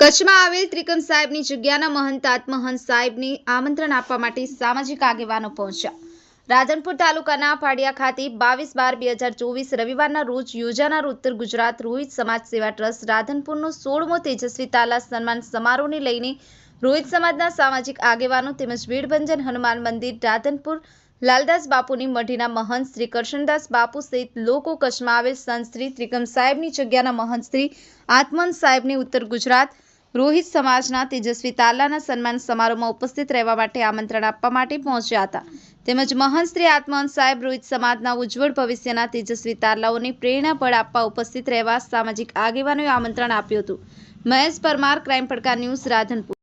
કચ્છમાં આવેલ ત્રિકમ સાહેબની જગ્યાના મહંત આત્મહંસ સાહેબને આમંત્રણ આપવા માટે સામાજિક આગેવાનો પહોંચ્યા. રાધનપુર તાલુકાના પાડિયા ખાતે બાવીસ બાર બે હજાર ચોવીસ રવિવારના રોજ યોજાનાર ઉત્તર ગુજરાત રોહિત સમાજ સેવા ટ્રસ્ટ રાધનપુરનો સોળમો તેજસ્વી તાલા સન્માન સમારોહને લઈને રોહિત સમાજના સામાજિક આગેવાનો તેમજ વીરભંજન હનુમાન મંદિર, રાધનપુર, લાલદાસ બાપુની મઢીના મહંત શ્રી કરશનદાસ બાપુ સહિત લોકો કચ્છમાં આવેલ સંત શ્રી ત્રિકમ સાહેબની જગ્યાના મહંત શ્રી આત્મન સાહેબની ઉત્તર ગુજરાત રોહિત સમાજના તેજસ્વી તાલાના સન્માન સમારોહમાં ઉપસ્થિત રહેવા માટે આમંત્રણ આપવા માટે પહોંચ્યા હતા. તેમજ મહંત શ્રી આત્મહંત સાહેબ રોહિત સમાજના ઉજ્જવળ ભવિષ્યના તેજસ્વી તાલાઓને પ્રેરણા બળ આપવા ઉપસ્થિત રહેવા સામાજિક આગેવાનોએ આમંત્રણ આપ્યું હતું. Mahesh Parmar crime Padkar news Radhanpur.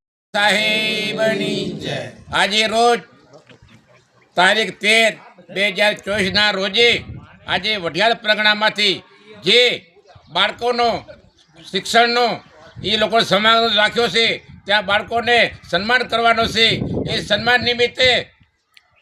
આજે રોજ તારીખ તેર બે હજાર ચોવીસના રોજે આજે વઢિયાર પ્રગણામાંથી જે બાળકોનો, શિક્ષણનો એ લોકો સમાવેશ રાખ્યો છે. ત્યાં બાળકોને સન્માન કરવાનો છે. એ સન્માન નિમિત્તે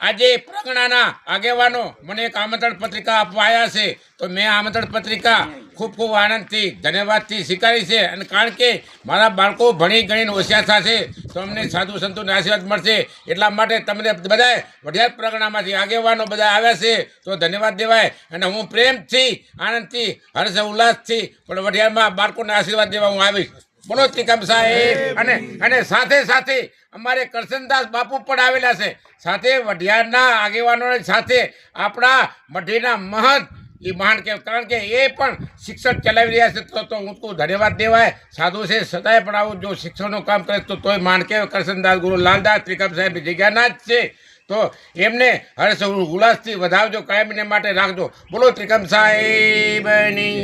આજે પ્રગણાના આગેવાનો મને એક આમંત્રણ પત્રિકા આપવા છે. તો મેં આમંત્રણ પત્રિકા ખૂબ ખૂબ આનંદથી, ધન્યવાદથી સ્વીકારી છે. અને કારણ કે મારા બાળકો ભણી ગણીને હોશિયાર થશે તો અમને સાધુ સંતોને આશીર્વાદ મળશે. એટલા માટે તમને બધાએ વઢિયાર પ્રગણામાંથી આગેવાનો બધા આવ્યા છે. તો ધન્યવાદ દેવાય. અને હું પ્રેમથી, આનંદથી, હર્ષ ઉલ્લાસથી પણ વઢિયારમાં બાળકોને આશીર્વાદ દેવા હું આવીશ. બોલો ત્રિકમ સાહેબ. અને અને સાથે સાથે અમારે કરશનદાસ બાપુ પણ આવેલા છે. સાથે વઢિયારના આગેવાનોની સાથે આપણા મઢીના મહંત એ માંડ કે કારણ કે એ પણ શિક્ષણ ચલાવી રહ્યા છે, તો તો હું તો ધન્યવાદ દેવાય. સાધુ છે, સદાય પણ આવું જો શિક્ષણનું કામ કરે તો તોય મહાન કહેવાય કરશનદાસ ગુરુ લાલદાસ ત્રિકમ સાહેબ જગ્યાના જ છે. તો એમને હર્ષ ઉલ્લાસથી વધાવજો, કાયમને માટે રાખજો. બોલો ત્રિકમ સાહેબની